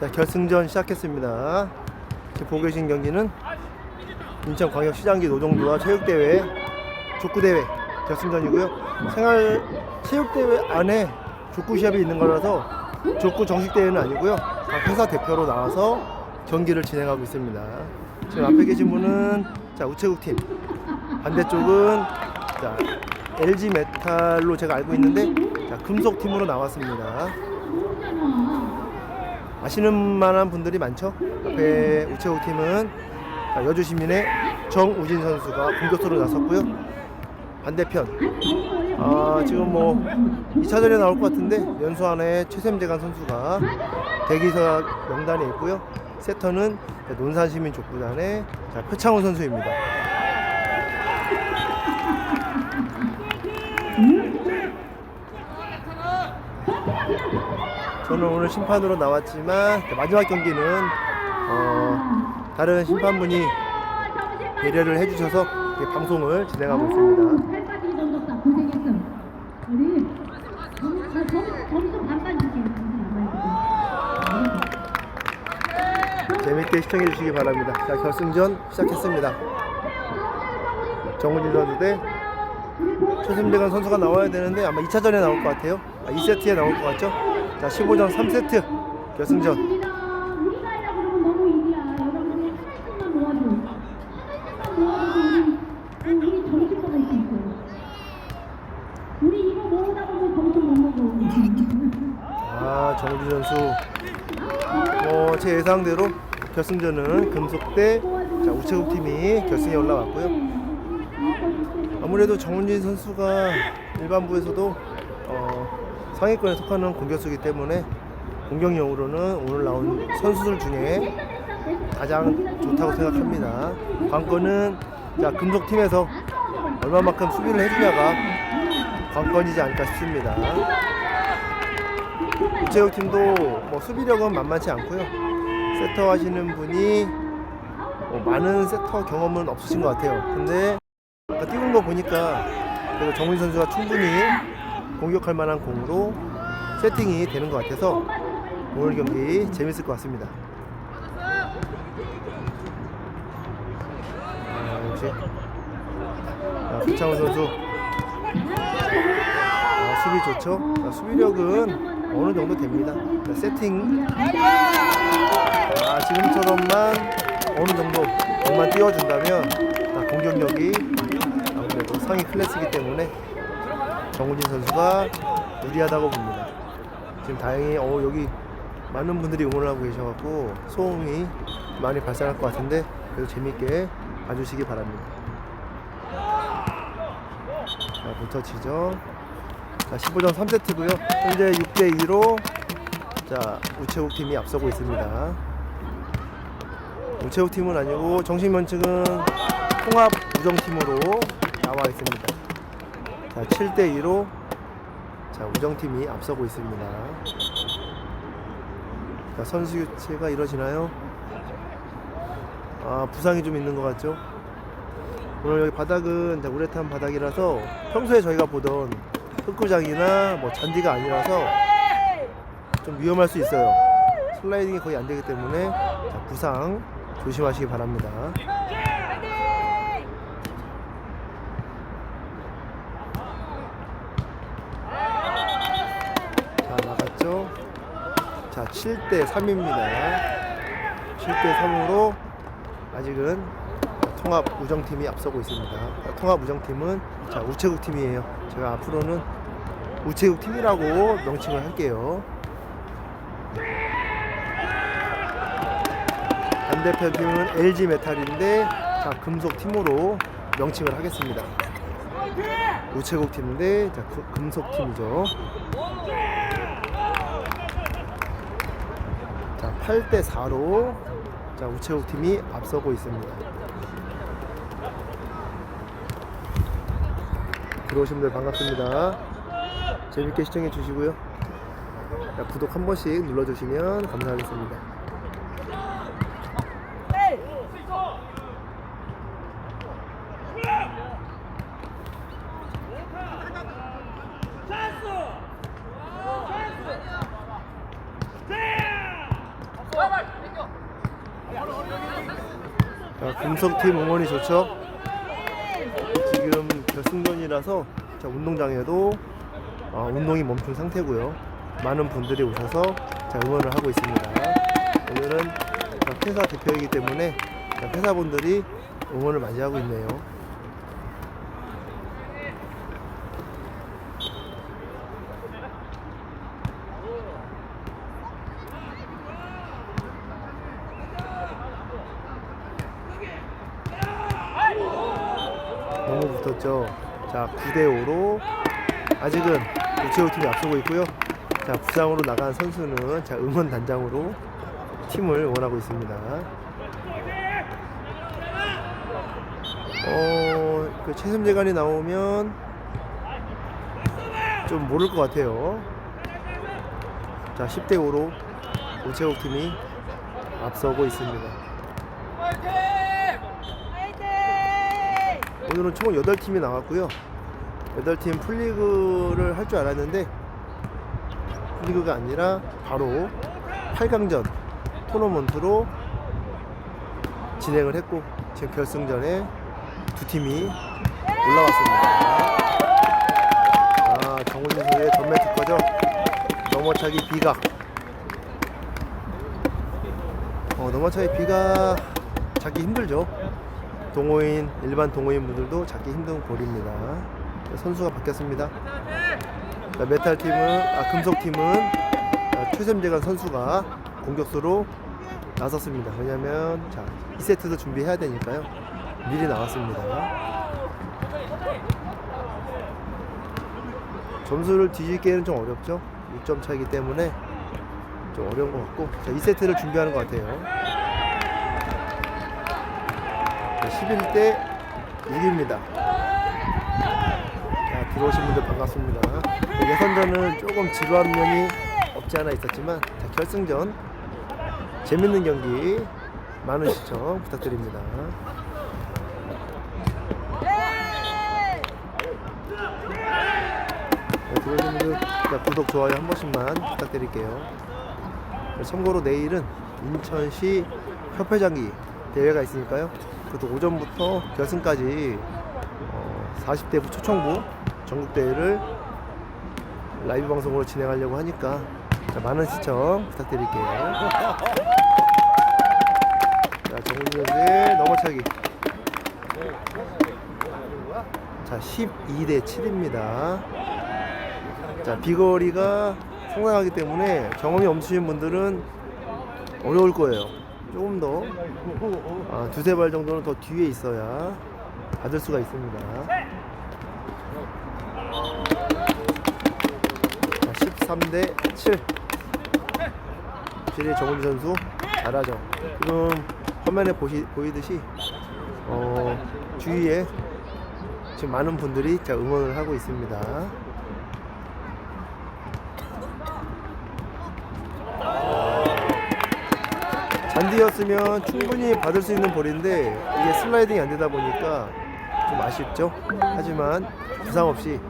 자, 결승전 시작했습니다. 지금 보고 계신 경기는 인천광역시장기 노동조와 체육대회 족구대회 결승전이고요. 생활 체육대회 안에 족구 시합이 있는 거라서 족구 정식 대회는 아니고요. 각 회사 대표로 나와서 경기를 진행하고 있습니다. 지금 앞에 계신 분은 자, 우체국 팀. 반대쪽은 자, LG 메탈로 제가 알고 있는데 자, 금속 팀으로 나왔습니다. 아시는 만한 분들이 많죠. 앞에 우체국 팀은 자, 여주 시민의 정우진 선수가 공격수로 나섰고요. 반대편 아, 지금 뭐 2차전에 나올 것 같은데 연수안의 최샘재관 선수가 대기사 명단에 있고요. 세터는 논산 시민 족구단의 자, 표창훈 선수입니다. 저는 오늘 심판으로 나왔지만 마지막 경기는 어, 다른 심판분이 배려를 해주셔서 방송을 진행하고 있습니다. 재밌게 시청해 주시기 바랍니다. 자 결승전 시작했습니다. 정우진 선수 대 최승대관 선수가 나와야 되는데 아마 2차전에 나올 것 같아요. 아, 2세트에 나올 것 같죠? 자 15전 3세트 결승전. 아 정우진 선수 뭐제 예상대로 결승전은 금속대 자, 우체국 팀이 결승에 올라왔고요. 아무래도 정훈진 선수가 일반부에서도 어, 상위권에 속하는 공격수이기 때문에 공격력으로는 오늘 나온 선수들 중에 가장 좋다고 생각합니다. 관건은 자, 금속팀에서 얼마만큼 수비를 해주냐가 관건이지 않을까 싶습니다. 우체국 팀도 뭐 수비력은 만만치 않고요. 세터 하시는 분이 뭐 많은 세터 경험은 없으신 것 같아요. 근데 아까 띄운 거 보니까 정훈 선수가 충분히 공격할 만한 공으로 세팅이 되는 것 같아서 오늘 경기 재밌을 것 같습니다. 아, 역시 아, 부창훈 선수 아, 수비 좋죠? 아, 수비력은 어느 정도 됩니다. 자, 세팅 아, 지금처럼만 어느 정도 공만 띄워준다면 아, 공격력이 아무래도 상위 클래스이기 때문에 정우진 선수가 유리하다고 봅니다. 지금 다행히 어, 여기 많은 분들이 응원을 하고 계셔갖고 소음이 많이 발생할 것 같은데 그래도 재밌게 봐주시기 바랍니다. 자, 붙어치죠. 자, 15점 3세트고요. 현재 6대 2로 자, 우체국 팀이 앞서고 있습니다. 우체국 팀은 아니고 정식 면측은 통합 우정팀으로 나와 있습니다. 자, 7대 2로 자, 우정팀이 앞서고 있습니다. 자, 선수 교체가 이루어지나요? 아, 부상이 좀 있는 것 같죠? 오늘 여기 바닥은 자, 우레탄 바닥이라서 평소에 저희가 보던 흙구장이나 뭐 잔디가 아니라서 좀 위험할 수 있어요. 슬라이딩이 거의 안 되기 때문에 자, 부상 조심하시기 바랍니다. 자, 나갔죠? 자, 7대 3입니다. 7대 3으로 아직은 통합 우정팀이 앞서고 있습니다. 통합 우정팀은 자, 우체국 팀이에요. 제가 앞으로는 우체국 팀이라고 명칭을 할게요. 반대편 팀은 LG 메탈인데 자, 금속 팀으로 명칭을 하겠습니다. 우체국 팀인데 자, 그- 금속 팀이죠. 자, 8대 4로 자, 우체국 팀이 앞서고 있습니다. 들어오신 분들 반갑습니다. 재밌게 시청해 주시고요. 자, 구독 한 번씩 눌러주시면 감사하겠습니다. 금속팀 응원이 좋죠? 지금 결승전이라서 자, 운동장에도 어, 운동이 멈춘 상태고요. 많은 분들이 오셔서 자, 응원을 하고 있습니다. 오늘은 자, 회사 대표이기 때문에 자, 회사분들이 응원을 많이 하고 있네요. 너무 붙었죠. 자, 9대 5로 아직은 우체국 팀이 앞서고 있고요. 자, 부상으로 나간 선수는 자, 응원 단장으로 팀을 응원하고 있습니다. 어, 그 최샘재관이 나오면 좀 모를 것 같아요. 자, 10대 5로 우체국 팀이 앞서고 있습니다. 오늘은 총 8팀이 나왔고요. 8팀 풀리그를 할 줄 알았는데 풀리그가 아니라 바로 8강전 토너먼트로 진행을 했고 지금 결승전에 두 팀이 올라왔습니다. 아, 정우진 선수의 전매 특허죠. 넘어차기 비각. 어, 넘어차기 비각 잡기 힘들죠. 동호인 일반 동호인 분들도 잡기 힘든 볼입니다. 선수가 바뀌었습니다. 자, 메탈 팀은 아 금속 팀은 아, 최샘재관 선수가 공격수로 나섰습니다. 왜냐면 자 2세트도 준비해야 되니까요. 미리 나왔습니다. 점수를 뒤집기에는 좀 어렵죠. 6점 차이기 때문에 좀 어려운 것 같고 자 2세트를 준비하는 것 같아요. 11대 6입니다. 자, 들어오신 분들 반갑습니다. 예선전은 조금 지루한 면이 없지 않아 있었지만 자, 결승전 재밌는 경기 많은 시청 부탁드립니다. 네, 들어오신 분들 자, 구독, 좋아요 한 번씩만 부탁드릴게요. 네, 참고로 내일은 인천시 협회장기 대회가 있으니까요. 그것도 오전부터 결승까지 어, 40대 초청부 전국대회를 라이브 방송으로 진행하려고 하니까 자, 많은 시청 부탁드릴게요. 자, 정훈 선수의 넘어차기. 자, 12대 7입니다. 자, 비거리가 상당하기 때문에 경험이 없으신 분들은 어려울 거예요. 조금 더 아, 두세 발 정도는 더 뒤에 있어야 받을 수가 있습니다. 자, 13대 7. 확실히 정훈 선수 잘하죠. 지금 화면에 보시, 보이듯이 어, 주위에 지금 많은 분들이 자, 응원을 하고 있습니다. 잔디였으면 충분히 받을 수 있는 볼인데 이게 슬라이딩이 안 되다 보니까 좀 아쉽죠. 하지만 부상 없이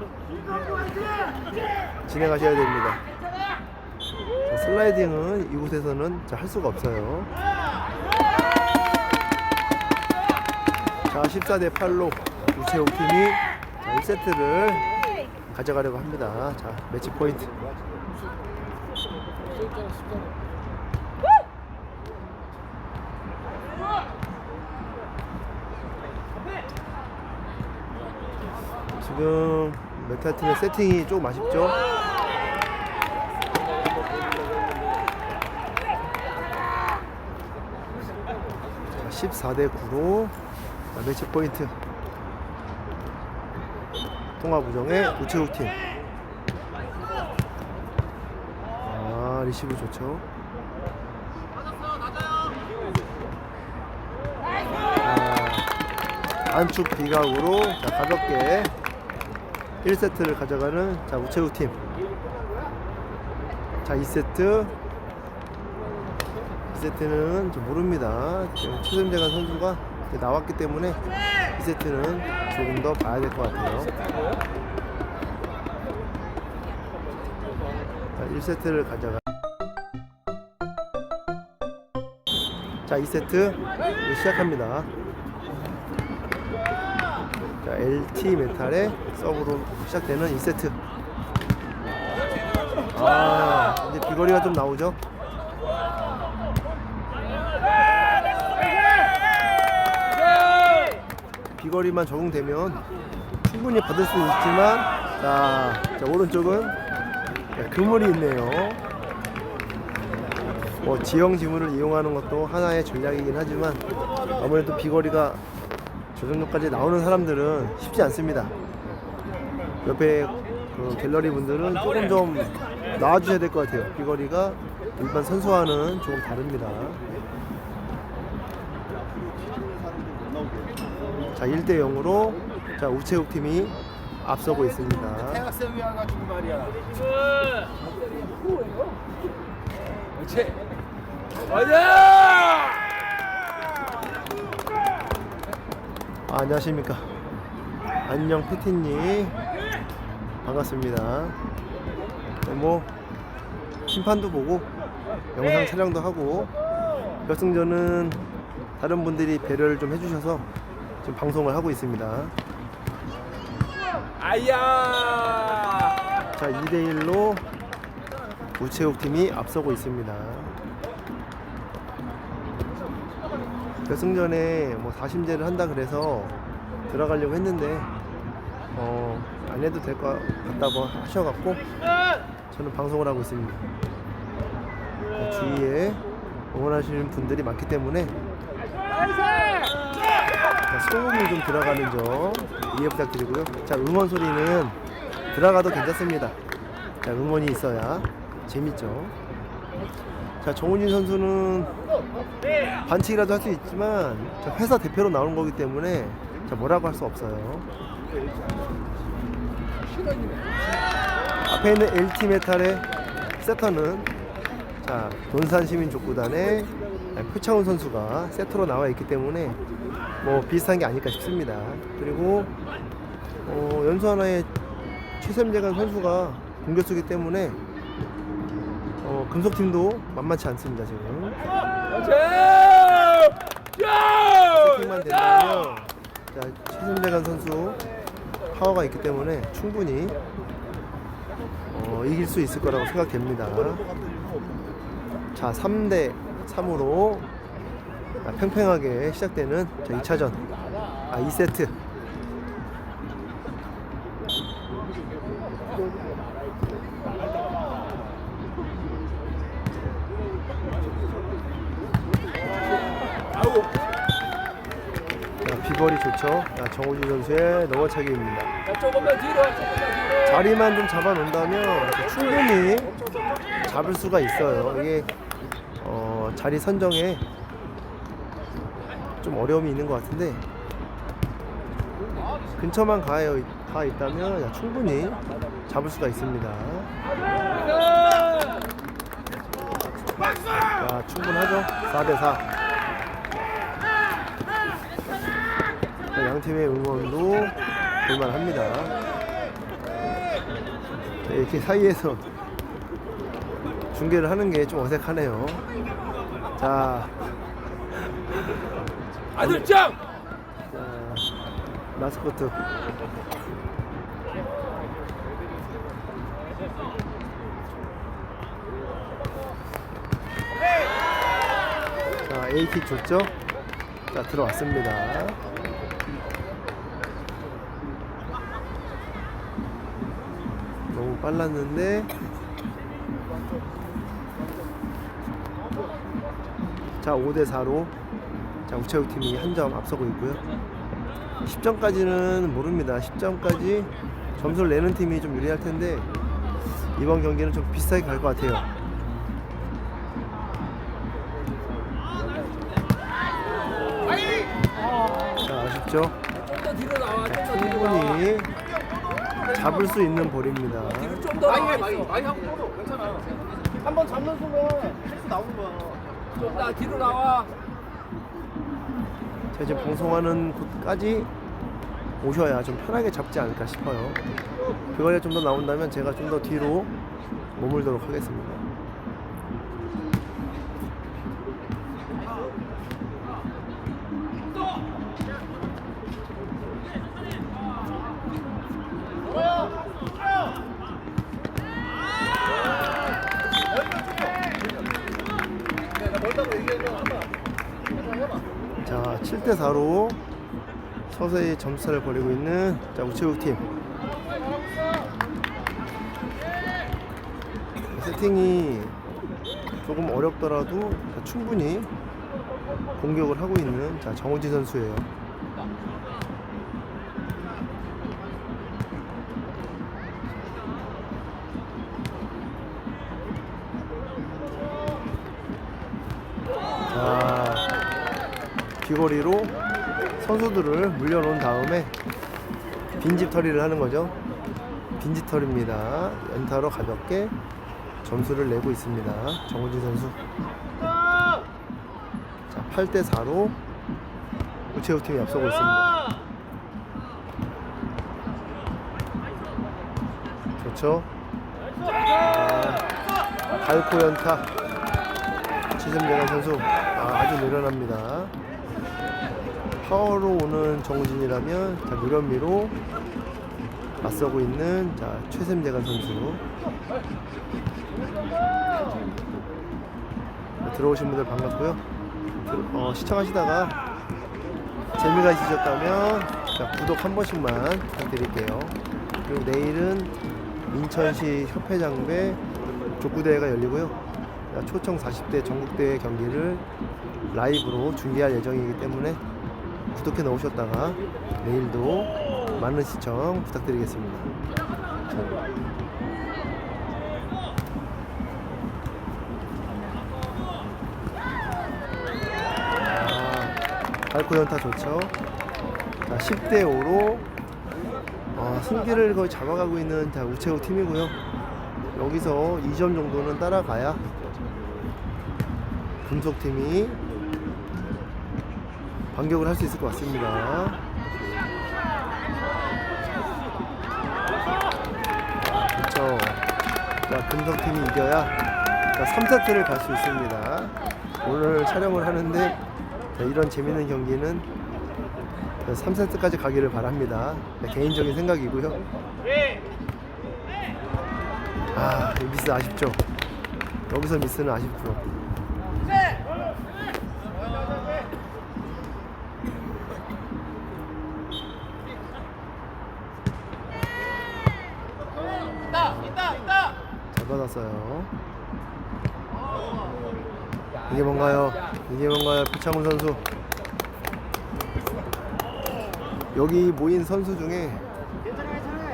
진행하셔야 됩니다. 자, 슬라이딩은 이곳에서는 자, 할 수가 없어요. 자, 14대 8로 우체국 팀이 자, 1세트를 가져가려고 합니다. 자, 매치 포인트. 지금 메탈 팀의 세팅이 조금 아쉽죠? 14대 9로 매치 포인트 통화 부정의 우체국 팀. 아 리시브 좋죠. 아, 안쪽 비각으로 자, 가볍게 1세트를 가져가는 자, 우체국 팀. 자, 2세트. 2세트는 좀 모릅니다. 지금 최선재관 선수가 나왔기 때문에 2세트는 조금 더 봐야 될 것 같아요. 자, 1세트를 가져가. 자, 2세트 시작합니다. 자, LT 메탈의 서브로 시작되는 2세트. 아, 이제 비거리가 좀 나오죠. 비거리만 적응되면 충분히 받을 수 있지만, 자, 자 오른쪽은 자, 그물이 있네요. 뭐 지형 지물을 이용하는 것도 하나의 전략이긴 하지만 아무래도 비거리가 저 정도까지 나오는 사람들은 쉽지 않습니다. 옆에 그 갤러리 분들은 조금 좀 나와주셔야 될 것 같아요. 비거리가 일반 선수와는 조금 다릅니다. 자, 1대 0으로 자, 우체국 팀이 앞서고 있습니다. 와가지고 말이야. 그렇지. 맞아. 안녕하십니까. 안녕 패티님. 반갑습니다. 네, 뭐, 심판도 보고, 영상 촬영도 하고, 결승전은 다른 분들이 배려를 좀 해주셔서 지금 방송을 하고 있습니다. 아야. 자, 2대1로 우체국 팀이 앞서고 있습니다. 결승전에 뭐 4심제를 한다 그래서 들어가려고 했는데 어, 안 해도 될 것 같다고 하셔갖고 저는 방송을 하고 있습니다. 어, 주위에 응원하시는 분들이 많기 때문에 자, 소음이 좀 들어가는 점 이해 부탁드리고요. 자, 응원 소리는 들어가도 괜찮습니다. 자, 응원이 있어야 재밌죠. 자, 정훈진 선수는 반칙이라도 할 수 있지만 자, 회사 대표로 나오는 거기 때문에 자, 뭐라고 할 수 없어요. 앞에 있는 LT 메탈의 세터는 자, 논산 시민 족구단의 표창훈 선수가 세터로 나와 있기 때문에 뭐 비슷한 게 아닐까 싶습니다. 그리고 어, 연수 하나의 최샘재관 선수가 공격수기 때문에 어, 금속팀도 만만치 않습니다 지금. 세팅만 된다면 자, 최샘재관 선수 파워가 있기 때문에 충분히 어, 이길 수 있을 거라고 생각됩니다. 자, 3대 3으로 팽팽하게 시작되는 자, 2차전. 아, 2세트. 자, 좋죠. 자, 정우진 선수의 넘어차기입니다. 조금만 뒤로, 조금만 뒤로. 자리만 좀 잡아 놓는다면 충분히 잡을 수가 있어요. 이게 어, 자리 선정에 좀 어려움이 있는 것 같은데 근처만 가, 가 있다면 야, 충분히 잡을 수가 있습니다. 자, 충분하죠? 4대 4. 양 팀의 응원도 볼만합니다. 네, 이렇게 사이에서 중계를 하는 게 좀 어색하네요. 자, 아들짱. 자 마스코트. 자, A킥 줬죠? 자, 들어왔습니다. 빨랐는데. 자 5대 4로. 자 우체국 팀이 한 점 앞서고 있고요. 10점까지는 모릅니다. 10점까지 점수를 내는 팀이 좀 유리할 텐데 이번 경기는 좀 비슷하게 갈 것 같아요. 자 아쉽죠. 충분히 잡을 수 있는 볼입니다. 뒤로 좀더 나와. 많이 많이 하고 떠도 괜찮아. 한 번 잡는 순간 실수 나오는 거야. 좀나 뒤로 나와. 자, 이제 방송하는 곳까지 오셔야 좀 편하게 잡지 않을까 싶어요. 그거에 좀 더 나온다면 제가 좀 더 뒤로 머물도록 하겠습니다. 7대 4로 서서히 점수차를 벌이고 있는 자, 우체국 팀. 세팅이 조금 어렵더라도 자, 충분히 공격을 하고 있는 자, 정우지 선수예요. 귀걸이로 선수들을 물려놓은 다음에 빈집 털이를 하는 거죠. 빈집 털입니다. 연타로 가볍게 점수를 내고 있습니다. 정우진 선수. 자, 8대 4로 우체국 팀이 앞서고 있습니다. 좋죠? 아, 갈코 연타. 지sem대관 선수 아, 아주 노련합니다. 파워로 오는 정우진이라면 자, 노련미로 맞서고 있는 자, 최샘대관 선수. 자, 들어오신 분들 반갑고요. 들- 어, 시청하시다가 재미가 있으셨다면 자, 구독 한 번씩만 부탁드릴게요. 그리고 내일은 인천시 협회장배 족구대회가 열리고요. 자, 초청 40대 전국대회 경기를 라이브로 중계할 예정이기 때문에 구독해 놓으셨다가 내일도 많은 시청 부탁드리겠습니다. 아, 발코 연타 좋죠. 자, 10대 5로 어, 승기를 거의 잡아가고 있는 자, 우체국 팀이고요. 여기서 2점 정도는 따라가야 분석팀이 반격을 할 수 있을 것 같습니다. 그렇죠. 자, 금성팀이 이겨야 3세트를 갈 수 있습니다. 오늘 촬영을 하는데 자, 이런 재밌는 경기는 3세트까지 가기를 바랍니다. 네, 개인적인 생각이고요. 아, 이 미스 아쉽죠. 여기서 미스는 아쉽죠. 잘 받았어요. 이게 뭔가요? 이게 뭔가요? 표창훈 선수. 여기 모인 선수 중에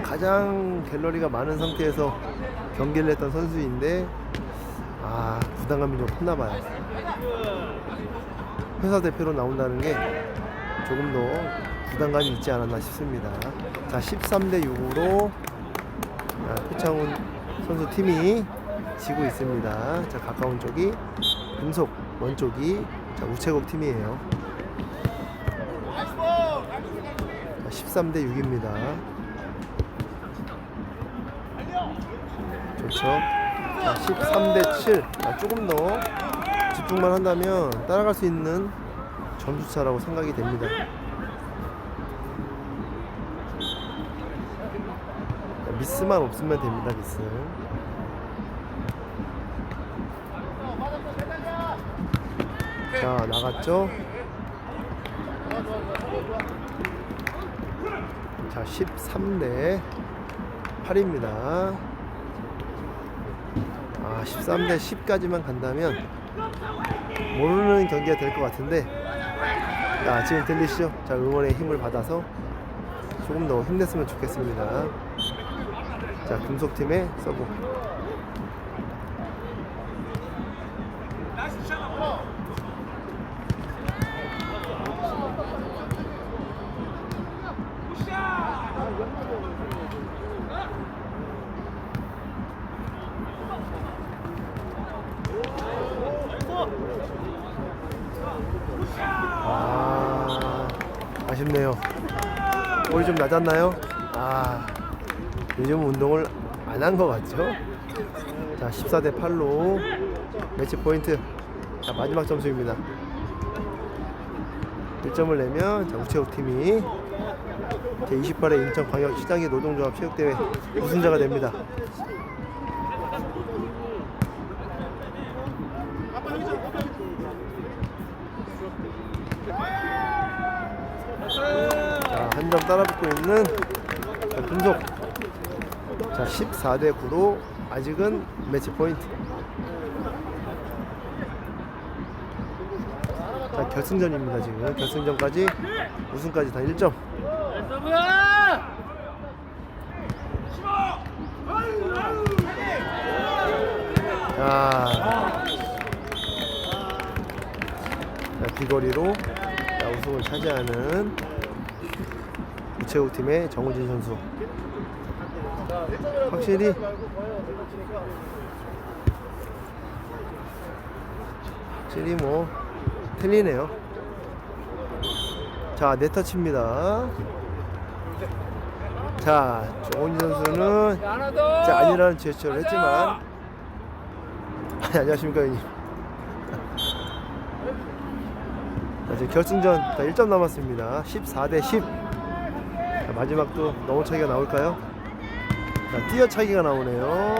가장 갤러리가 많은 상태에서 경기를 했던 선수인데 아 부담감이 좀 컸나 봐요. 회사 대표로 나온다는 게 조금 더 부담감이 있지 않았나 싶습니다. 자 13대 6으로 표창훈 선수 팀이 지고 있습니다. 자 가까운 쪽이 금속 원 쪽이 자, 우체국 팀이에요. 자, 13대 6입니다. 좋죠. 자, 13대 7. 자, 조금 더 집중만 한다면 따라갈 수 있는 점수차라고 생각이 됩니다. 자, 미스만 없으면 됩니다, 미스. 자, 나갔죠? 자, 13대 8입니다. 아, 13대 10까지만 간다면 모르는 경기가 될 것 같은데 자, 지금 들리시죠? 자, 응원의 힘을 받아서 조금 더 힘냈으면 좋겠습니다. 자, 금속팀의 서브. 요즘 운동을 안 한 것 같죠? 자, 14대 8로 매치 포인트. 자, 마지막 점수입니다. 1점을 내면 자, 우체국 팀이 제28회 인천광역 시장의 노동조합 체육대회 우승자가 됩니다. 자, 한 점 따라붙고 있는 자, 금속. 자, 14대 9로 아직은 매치 포인트. 자, 결승전입니다, 지금. 결승전까지 우승까지 다 1점. 자, 자 비거리로 자, 우승을 차지하는 우체국 팀의 정우진 선수. 확실히 확실히 뭐 틀리네요. 자, 네터치입니다. 자, 정우진 선수는. 자, 아니라는 제스처를 했지만 아니, 안녕하십니까 형님 자, 이제 결승전 자, 1점 남았습니다 14 대 10 자, 마지막도 너무 차기가 나올까요? 자, 뛰어차기가 나오네요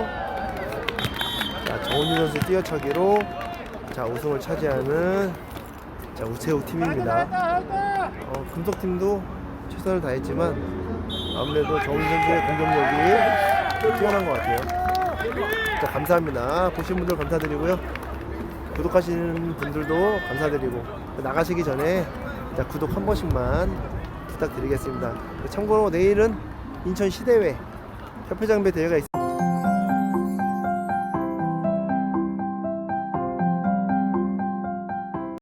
자, 정훈이 선수 뛰어차기로 자, 우승을 차지하는 자, 우체국 팀입니다 어, 금속 팀도 최선을 다했지만 아무래도 정훈 선수의 공격력이 뛰어난 것 같아요 자, 감사합니다. 보신 분들 감사드리고요. 구독하시는 분들도 감사드리고 나가시기 전에 자, 구독 한 번씩만 부탁드리겠습니다. 참고로 내일은 인천 시대회 협회장배 대회가 있습니다.